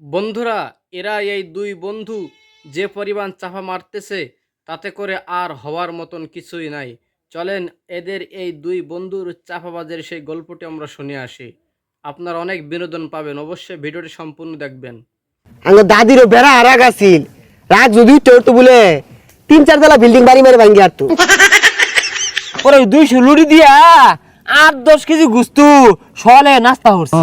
বন্ধুরা এরা এই দুই বন্ধু যে পরিমাণ চাপা মারতেছে তাতে করে আর হওয়ার মতন কিছুই নাই। চলেন এদের এই দুই বন্ধুর চাপাবাজের সেই গল্পটি আমরা শুনে আসি। আপনারা অনেক বিনোদন পাবেন অবশ্যই ভিডিওটি সম্পূর্ণ দেখবেন। আমার দাদিরও বেড়া আর রাগ আছিল। রাগ যদি উঠতে উঠতো বলে তিন চার তলা বিল্ডিং বাড়ি মেরে ভাঙ্গি আর তো। দুইশো লুড়ি দিয়া আট দশ কেজি গুস্তু সলে নাস্তা হচ্ছে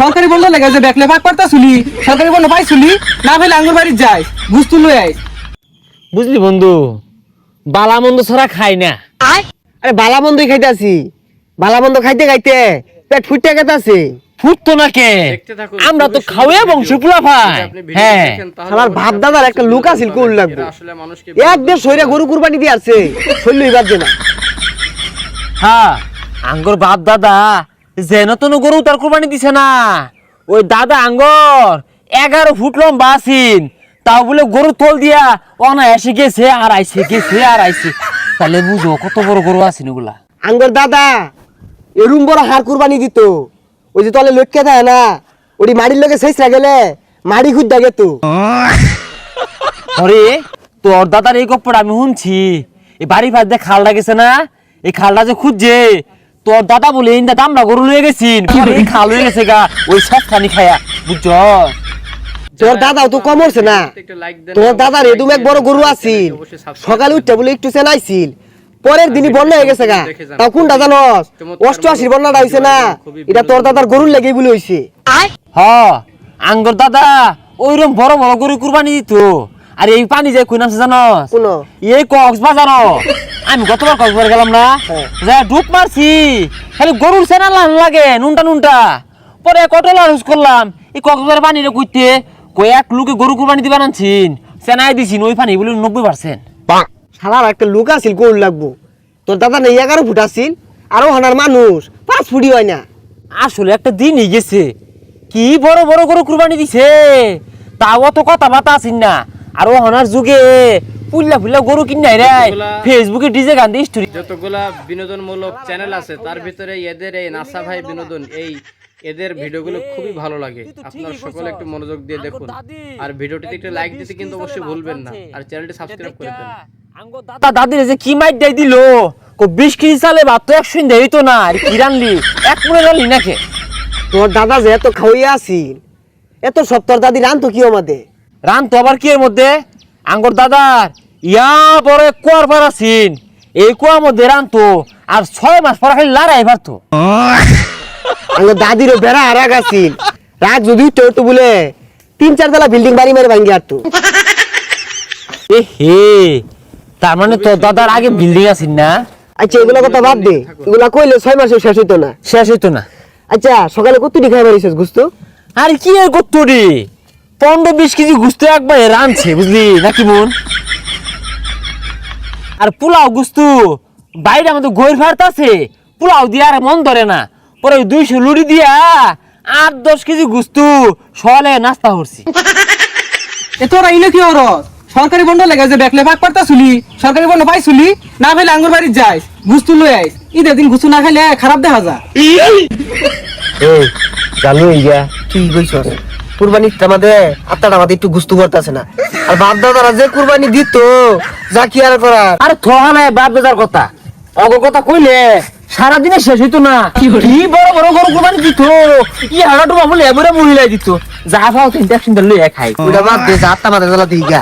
সরকারি বন্ধ লেগে যে দেখলে ভাগ পারতা শুলি সরকারি বন্ধ পাই শুলি না ভাইলে আঙ্গুর বাড়ি যাই গুস্তু লই আই বুঝলি বন্ধু বালা মন্দ ছাড়া খাই না। আরে বালা বন্ধই খাইতে আছি। বালা বন্ধ খাইতে খাইতে পেট ফুটতে গেতে আছে। ফুটতো না কে? আমরা তো খাওয়ে বংশ পুলা ভাই। হ্যাঁ। আমার ভাব দাদার একটা লুক আছিল। কোন লাগবে? এরা আসলে মানুষকে এক দেড় সইরা গরু কুরবানি দিয়ে আছে শৈল এবার যে না হ্যাঁ। আঙ্গুর বাপ দাদা যেন তেন গরু তার কোরবানি দিছে না। ওই দাদা আঙ্গর এগারো ফুট লম্বা আছিন। তাও বলে গরু তোল দিয়া অনা এসে গেছে আর আইসে গেছে আর আইসে তাহলে বুঝো কত বড় গরু আছিন ওগুলা। আঙ্গর দাদা এরুম বড় হার কুরবানি দিত। ওই যে তলে লটকে থাকে না ওটি মাড়ির লোকে শেষ গেলে মাড়ি খুঁজ দেখে তো আরে তোর দাদার এই গপ্পটা আমি শুনছি। এই বাড়ি ফাঁস দিয়ে খালটা গেছে না এই খালটা যে খুঁজছে তোর দাদা বলে দাদা আমরা গরু লয়ে গেছিন। পরে খাল হয়ে গেছে গা ওই সব খানি খায়া বুঝছ? তোর দাদাও তো কম হচ্ছে না? তোর দাদার এদুম এক বড় গরু আছিল। সকালে উঠতে বলে একটু চেনাইছিল। পরের দিনই বন্যা হয়ে গেছে গা। তাও কোনটা জানস? অষ্টআশির বন্যাটা হয়েছে না? এটা তোর দাদার গরুর লেগেই বলে হয়েছে হ আঙ্গর দাদা ওইরকম বড় বড় গরু কুরবানি দিত। আর এই পানি যে কই নামছে জানস কোনো? এই কক্সবাজার। আমি গতবার কক্সবাজার গেলাম না। যা ডুব মারছি। খালি গরুর সেনা লাগে নুনটা নুনটা। পরে কটলা ইউজ করলাম। এই কক্সবাজার পানিরে কইতে কয়েক লোকে গরু কুরবানি দিবা আনছিন। সেনাই দিছিন ওই পানি বলে নব্বই পার্সেন্ট। শালার একটা লোক আছিল গরু লাগবো। তোর দাদা নেই এগারো ফুট আছিল আরও হানার মানুষ পাঁচ ফুটি হয় না। আসলে একটা দিনই গেছে। কি বড় বড় গরু কুরবানি দিছে? তাও তো কথা বাতা আছিন না। আর হনার যুগে পুল্লা ফুল্লা গরু কিনাই রে। ফেসবুকে ডিজে গান দিয়ে স্টোরি যতগুলা বিনোদনমূলক চ্যানেল আছে তার ভিতরে এদের এই নাসা ভাই বিনোদন এই এদের ভিডিওগুলো খুবই ভালো লাগে। আপনারা সকলে একটু মনোযোগ দিয়ে দেখুন। আর ভিডিওটিতে একটু লাইক দিতে কিন্তু অবশ্যই ভুলবেন না। আর চ্যানেলটি সাবস্ক্রাইব করে দেন। দাদা দাদির যে কি মাইট দেয় দিল? কো বিশ কেজি চালে ভাত তো একশো দেই তো না আর কি রানলি? এক মনে রানলি নাকি? তোর দাদা যে এত খাওয়াইয়া আছিল এত সব তোর দাদি রান তো কি আমাদের? রান তো আবার কি এর মধ্যে? আঙ্গর দাদার। ইয়া বড় এক কুয়ার পার আছিন এই কুয়ার মধ্যে রান তো আর ছয় মাস পর খালি লড়াই পারতো আমার দাদিরও বেড়া আর রাগ আছিল রাগ যদি উঠতে উঠতো বলে তিন চার তলা বিল্ডিং বাড়ি মেরে ভাঙ্গি আর তো। এ হে তার মানে তোর দাদার আগে বিল্ডিং আছিন না? আচ্ছা এগুলো কথা বাদ দে। এগুলা কইলে ছয় মাসে শেষ হইতো না। শেষ হইতো না। আচ্ছা সকালে কতটি খাই মারিছিস গুস্ত? আর কি আর করতো রে পনেরো বিশ কেজি গুস্ত একবার রানছে বুঝলি? নাকি মন আর পোলাও গুস্তু বাইরে আমাদের গৈর ফাড়তে আছে। পোলাও দিয়ে আর মন ধরে না। পরে ওই দুইশো লুড়ি দিয়া আট দশ কেজি গুস্তু সলে নাস্তা করছি। এ তোরা ইলে কি ওর সরকারি বন্ধ লেগে যে দেখলে ভাগ পারতা শুলি সরকারি বন্ধ পাই শুলি না ভাইলে আঙ্গুর বাড়ি যাই গুস্তু লই আই ঈদের দিন গুস্তু না খাইলে খারাপ দেখা যায়। চালু হয়ে গিয়া ঠিক কইছস কুরবানি আমাদের আত্মাটা আমাদের একটু গুস্তু করতেছে না। আর বাপ দাদারা যে কুরবানি দিত যা কি আর করার? আর থহা নাই বাপ দাদার কথা। অগ কথা কইলে সারাদিনে শেষ হইতো না। কি বড় বড় গরু কোরবানি দিত। ই হাড়াটু বাবুলে এবারে মহিলাই দিত। যা পাও তিনটা সুন্দর লইয়া খাই। ওটা বাদ দে যা আত্মা মাথা জ্বালা দিই গা।